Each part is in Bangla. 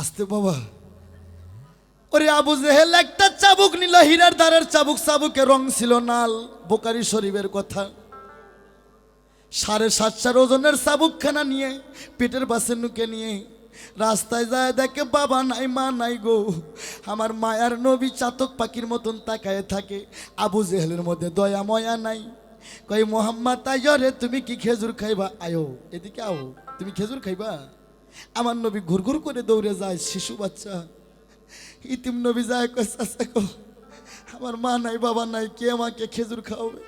আসতে বাবা। ওরে আবু জেহেল, একটা চাবুক নিল, হীরার দ্বারের চাবুক চাবুকের রং ছিল নাল, বোকারি শরীফের কথা। সাড়ে সাতশার ওজনের চাবুকখানা নিয়ে, পেটের পাশে নুকে নিয়ে, রাস্তায় যায় দেখে বাবা নাই, মা নাই গো। আমার মায়ার নবী চাতক পাখির মতন তাকায় থাকে, আবু জেহেলের মধ্যে দয়া, ময়া নাই। কই মোহাম্মদ তাইরে তুমি কি খেজুর খাইবা? আয়ো, এদিকে আও, তুমি খেজুর খাইবা? আমার নবী ঘুরঘুর করে দৌড়ে যায়, শিশু বাচ্চা। ইতিম নবী যায়, কয় আমার মা নাই, বাবা নাই, কে আমাকে খেজুর খাওয়াবে?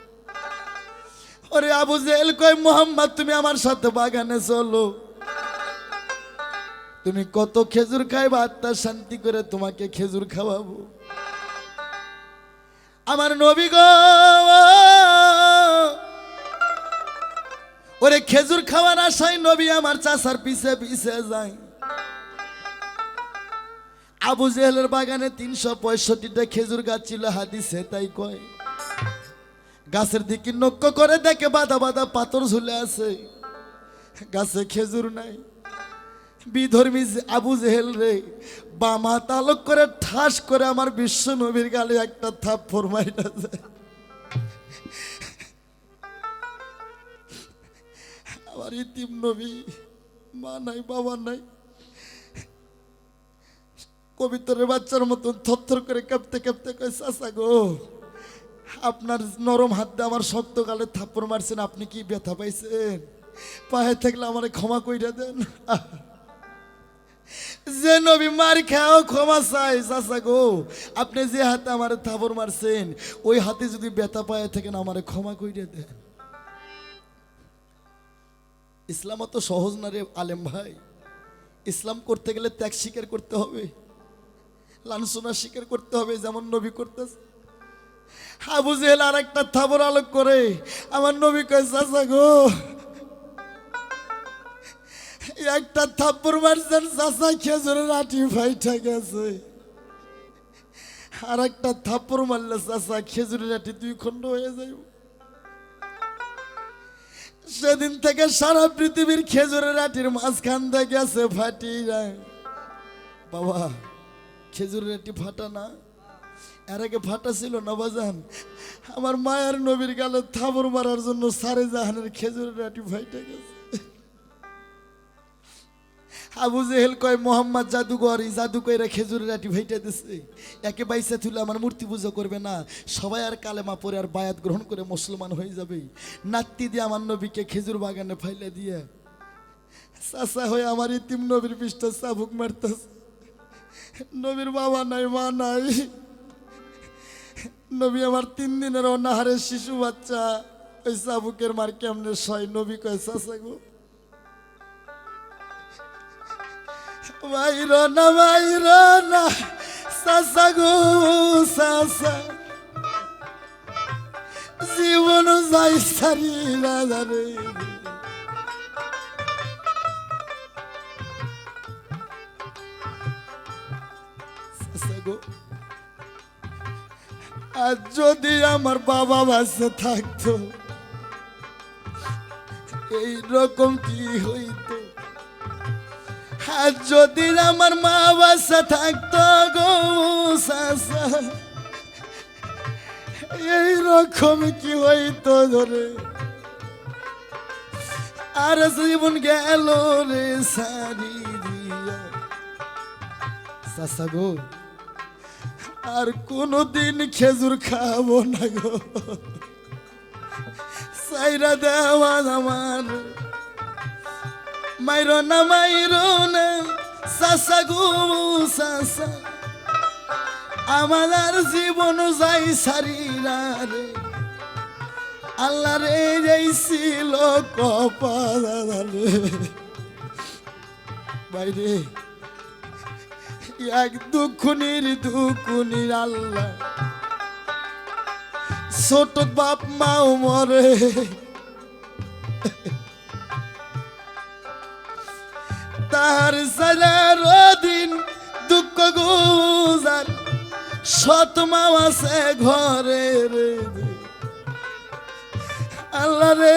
ওরে আবু জেহেল কয়, মোহাম্মদ, তুমি আমার সাথে বাগানে চলো। তুমি কত খেজুর খাইবা আত্মা শান্তি করে তোমাকে খেজুর খাওয়াবো। আমার নবী গো ওরে খেজুর খাওয়ার আশায় নবী আমার চাষার পিছে পিছে যায়। আবু জেহেলের বাগানে তিনশো পঁয়ষট্টিটা খেজুর গাছ ছিল, হাদিসে তাই কয়। গাছের দিকে নক্য করে দেখে বাদা বাদা পাথর ঝুলে আছে। গাছে খেজুর নাই। বিধর্মী আবু জেহেল রে, বামা তালক করে ঠাস করে আমার বিশ্ব নবীর গালে একটা থাপ ফরমাইটা যায়। আমার নবী মা নাই, বাবা নাই। কবিতরের বাচ্চার মতন থরথর করে কাঁপতে কাঁপতে কয় গো, আপনার নরম হাত দিয়ে আমার শক্ত গালে থাপ্পড় মারছেন, আপনি কি ব্যথা পাইছেন? পায়ে থাকলে আমারে ক্ষমা কইরা দেন। যে নবী মার খাও ক্ষমা চাই চাচা গো, আপনি যে হাতে আমার থাপড় মারছেন, ওই হাতে যদি ব্যথা পায়ে থাকেন আমারে ক্ষমা কইরা দেন। ইসলাম অত সহজ না রে আলেম ভাই। ইসলাম করতে গেলে ত্যাগ স্বীকার করতে হবে। লাঞ্ছনা স্বীকার করতে হবে, যেমন নবী করতেছে। আবু জেহেল আর একটা থাবর আলোক করে, আমার নবী কয়, চাচা গো, একটা থাপ্পড় মারছেন, চাচা খেজুরের আটি ফাইটা গেছে। আর একটা থাপ্পড় মারলে চাচা খেজুরের আটি দুই খণ্ড হয়ে যাইব। সেদিন থেকে সারা পৃথিবীর খেজুরের আটির মাঝখান থেকে আছে ফাটি বাবা, খেজুরের আটি ফাটা না? এর আগে ফাটা ছিল না বাজান আমার মায়ের নবীর গালে থাবর মারার জন্য সারে জাহানের খেজুরের আটি ফাইটে গেছে। আবু জেহেল কয়, মোহাম্মদ জাদুঘর, এই জাদু কইরা খেজুরের আটি ভাইটা দিছে। একে বাইসা তুলে আমার মূর্তি পুজো করবে না। সবাই আর কালেমা পরে আর বায়াত গ্রহণ করে মুসলমান হয়ে যাবে। নাত্তি দিয়ে আমার নবীকে খেজুর বাগানে ফাইলে দিয়ে। চাষা হয়ে আমার ইতিম নবীর পৃষ্ঠ চাবুক মারতেছে। নবীর বাবা নাই, মা নাই। নবী আমার তিন দিনের অনাহারের শিশু বাচ্চা। ওই চাবুকের মার কেমনে সয়? নবী কয় চাষা গো বাইর না বাইর না সাসা গো সাসা জীবন যাই আর যদি আমার বাবা বাসে থাকতো এই রকম কি হইতো আর যদি আমার মা বাসা থাকতো গো সাসা এই রকম কি হইতো ধরে? আর জীবন গেল রে সারি দিয়া। সাসা গো, আর কোনোদিন খেজুর খাব না গো। সাইরা দেওয়া আমার মাইরো না মাইরো না, সাসা গো সাসা। আমার জীবন যাই সারিরা রে। আল্লাহ রে যাইছিল কপালে বাইরে, এক দুখুনির দুখুনির আল্লাহ। ছোট বাপ মাও মরে। তার সারার দিন দুঃখ গুজার সত আছে ঘরে রে আল্লাহ রে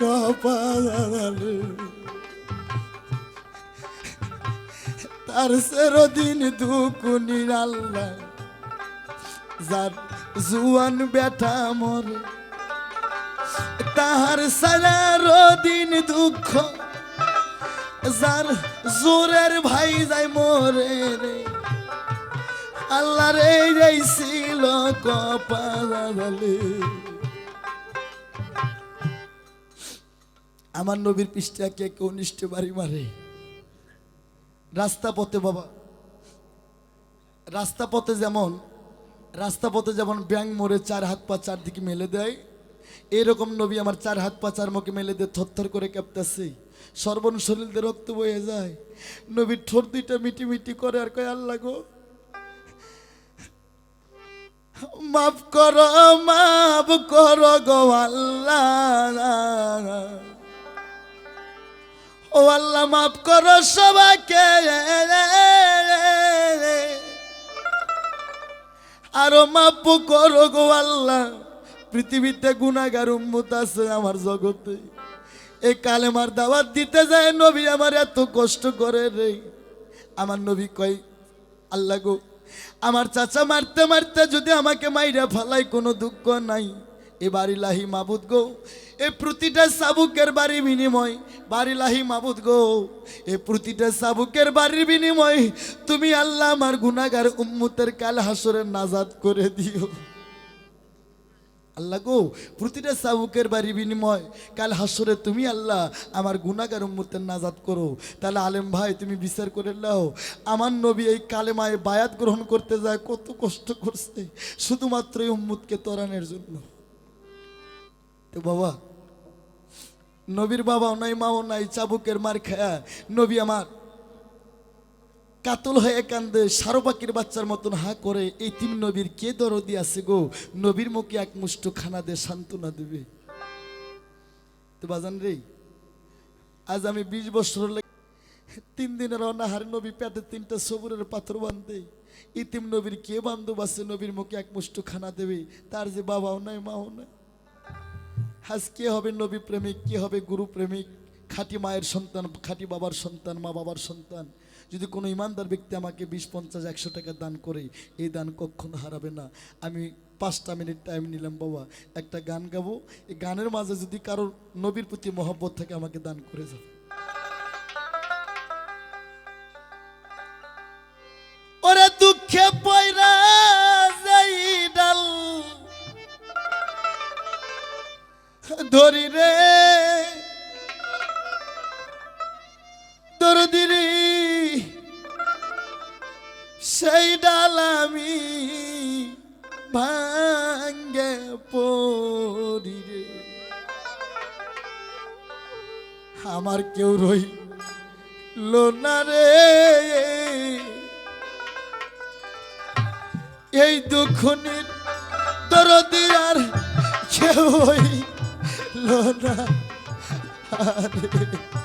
কপাল। তার সেরদিন দুকুনি আল্লাহ, যার জুয়ান বেটা মরে। তাহার সারা দিন দুঃখ যার জোরের ভাই যায় মরে রে। আল্লাহ রে এই ছিল কপালে আমার নবীর পৃষ্ঠা কে কেউ নিষ্ঠে বাড়ি মারে? রাস্তা পথে বাবা। রাস্তা পথে যেমন, রাস্তা পথে যেমন ব্যাং মোড়ে চার হাত পা চারদিকে মেলে দেয় এরকম নবী আমার চার হাত পা, চার মুখে মেলে দিয়ে থরথর করে কাঁপতেছে। সর্বন শরীরদের রক্ত বয়ে যায়। নবীর ঠোঁট দুইটা মিটি মিটি করে আর কয়, আল্লাহ গো, মাফ কর, মাফ করো গো আল্লাহ। ও আল্লাহ, মাফ করো সবাইকে। আরও মাফ করো গো আল্লাহ। পৃথিবীতে গুণাগার উম্মত আছে আমার জগতে। এই কালেমার দাওয়াত দিতে যায় নবী আমার এত কষ্ট করে রে। আমার নবী কয়, আল্লাহ গো, আমার চাচা মারতে মারতে যদি আমাকে মাইরা ফালাই কোনো দুঃখ নাই। এ বাড়ি লাহি মাবুদ গো, এ প্রতিটা সাবুকের বাড়ি বিনিময় বাড়ি লাহি মাবুদ গো, এ প্রতিটা সাবুকের বাড়ির বিনিময়, তুমি আল্লাহ আমার গুনাগার উম্মতের কাল হাসরের নাজাদ করে দিও। আল্লাহ গো, প্রতিটা সাবুকের বাড়ি বিনিময়। কাল হাসরে তুমি আল্লাহ আমার গুনাগার উম্মতের নাজাদ করো। তাহলে আলেম ভাই, তুমি বিচার করে নাও। আমার নবী এই কালেমায় বায়াত গ্রহণ করতে যায়, কত কষ্ট করছে। শুধুমাত্র এই উম্মতকে তরানের জন্য। তো বাবা, নবীর বাবাও নাই, মাও নাই, চাবুকের মার খায়া। নবী আমার কাতল হয়ে কান্দে সারো পাখির বাচ্চার মতন হা করে, এই তিন নবীর কে দরদি আছে গো? নবীর মুখে এক মুষ্ট খানা দে সান্ত্বনা দেবে। তো বাজান রে, আজ আমি বিশ বছর তিন দিনের অনাহার নবী পেটে তিনটা সবুরের পাথর বান্ধে ইতিম নবীর কে বান্ধব আছে? নবীর মুখে এক মুষ্ট খানা দেবে। তার যে বাবাও নাই, মাও নাই। আজ কে হবে নবী প্রেমিক? কে হবে গুরু প্রেমিক? খাঁটি মায়ের সন্তান, খাঁটি বাবার সন্তান মা বাবার সন্তান। যদি কোনো ইমানদার ব্যক্তি আমাকে বিশ, পঞ্চাশ, একশো টাকা দান করে, এই দান কখনো হারাবে না। আমি পাঁচটা মিনিট টাইম নিলাম, বাবা, একটা গান গাবো। এই গানের মাঝে যদি কারোর নবীর প্রতি মহব্বত থাকে, আমাকে দান করে যাও ওরে দুঃখে ধরি রে সেই ডাল আমি ভাঙ্গে পড়ি রে। আমার কেউ রই না রে। এই দুঃখনির দরদি আর কেউ হইল না। আরে।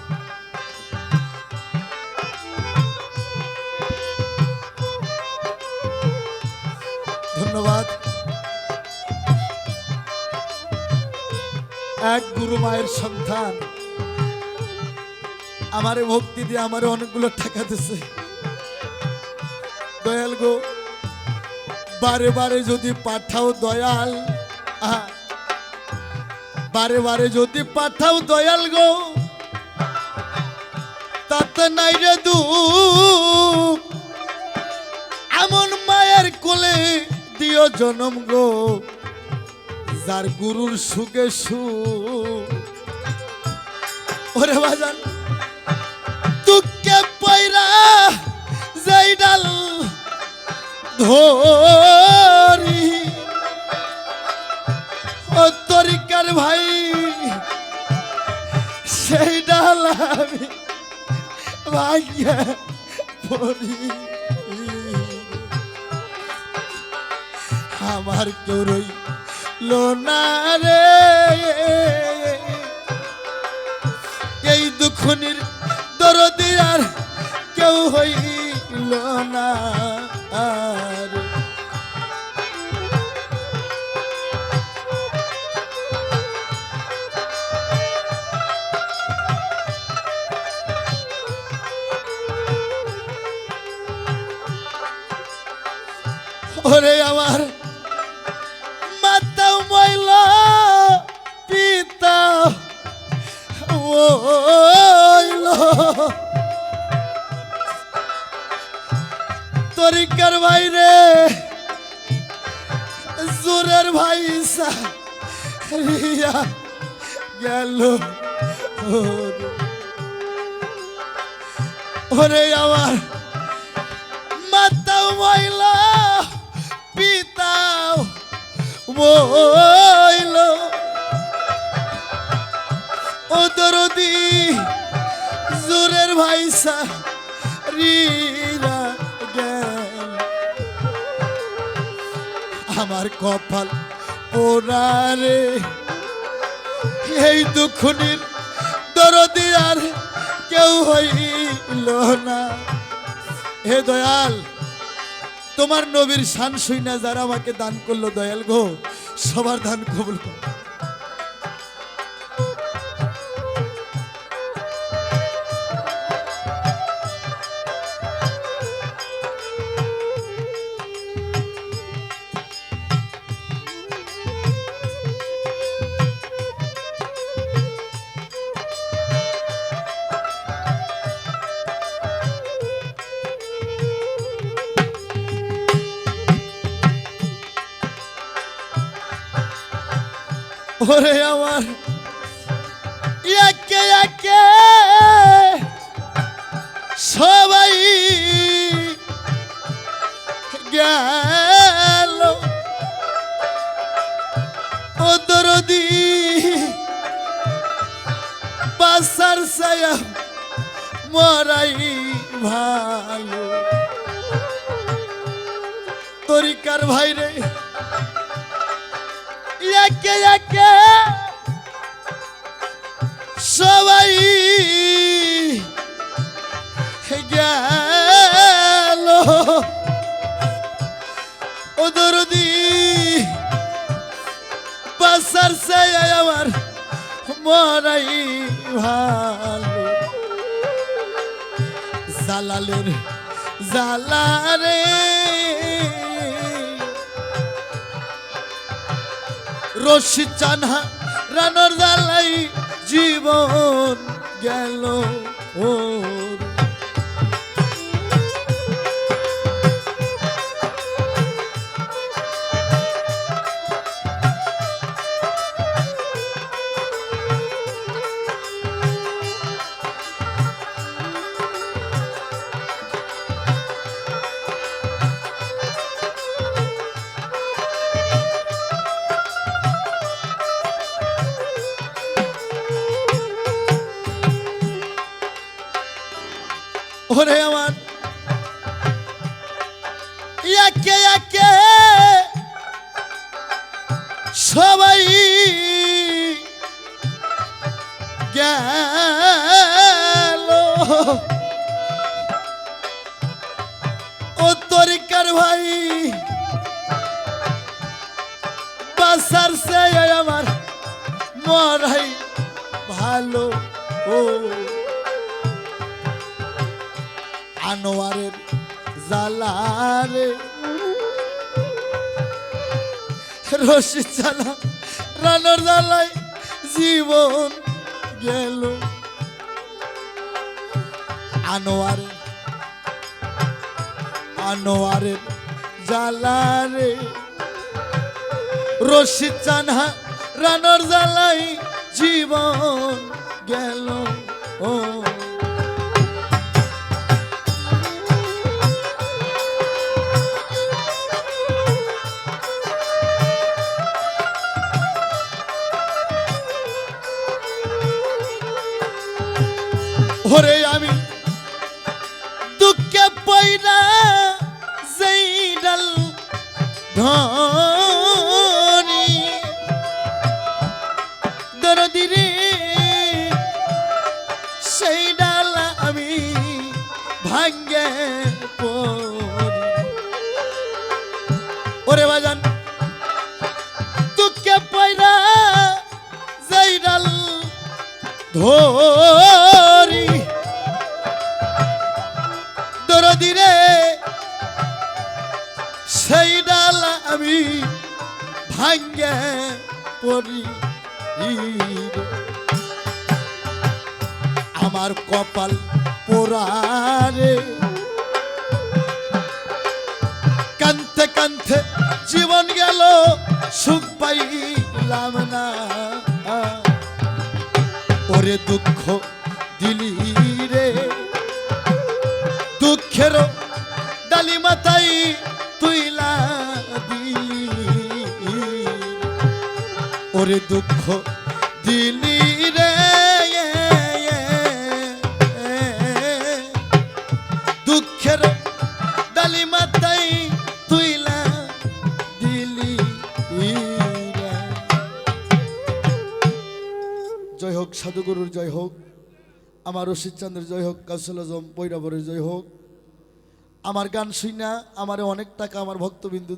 ধন্যবাদ। এক গুরু মায়ের সন্তান আমারে ভক্তি দিয়ে আমারে অনেকগুলো টাকা দিছে। দয়াল গো, বারে বারে যদি পাঠাও দয়াল বারে বারে যদি পাঠাও দয়াল গো, তাতে নাই রে দুঃখ। এমন মায়ের কোলে দিও জনম গো, যার গুরুর সুখে সু ওরে বাজান তুকে পয়রা যাই ডাল ধরি। ও তরিকার ভাই, সেই ডাল আমি ভাগ্যে পড়ি। আমার চোরই লোনারে এই দুখনির দরদি আর কেউ হইল না। আর ওরে আমার পিতা তরিকার বাইরে জোরের ভাই রিয়া গেল। ওরে আমার মইল ও দরদি, জোরের ভাইসা রিরা গেল। আমার কপাল পোড়ারে এই দুঃখনির দরদি আর কেউ হইল না। হে দয়াল তোমার নবীর শান শুইনা যারা আমাকে দান করল দয়াল গো সবার দান কবুল কর। ওরে আমার। একে একে। সবাই গেল। ও দরদি বাসার সায়া মরাই ভালো। তরিকার ভাইরে একে একে সবাই গেল ও দরদি বাসার সে আমার মরাই ভালো জালালের জালারে রশি চানা রানোর জালাই জীবন গেল। ওর ওরে আমার। একে একে সবাই গেল। ও তরিকার ভাই, বাসার সে আমার মরাই ভালো। ও আনোয়ারের জালারে। রশি চালা রানার জালাই জীবন গেল। আনোয়ারের আনোয়ারের জালারে। রশি চানহা রানার জালাই জীবন গেল। ও ওরে আমি দুঃখে পয়রা যেইডাল ধনি। দরদি রে, সেই ডাল আমি ভাঙ্গে ওরে বাজান, দুঃখে পয়রা যেইডাল ধরি আমি ভাঙ্গে পড়ি। আমার কপাল পোড়ারে কান্তে কান্তে জীবন গেল, সুখ পাইলাম না। ওরে দুঃখ দিলি রে। দুঃখের ডালি মাতাই ওরে দুঃখ দিলি রে। দুঃখের ডালি মাতাই তুইলা দিলি জয় হোক সাধুগুরুর জয় হোক, আমার রশিদ চন্দ্রের জয় হোক, কাউসল আজম বৈরাবরের জয় হোক। আমার গান শুই না আমার অনেক টাকা আমার ভক্তবিন্দু।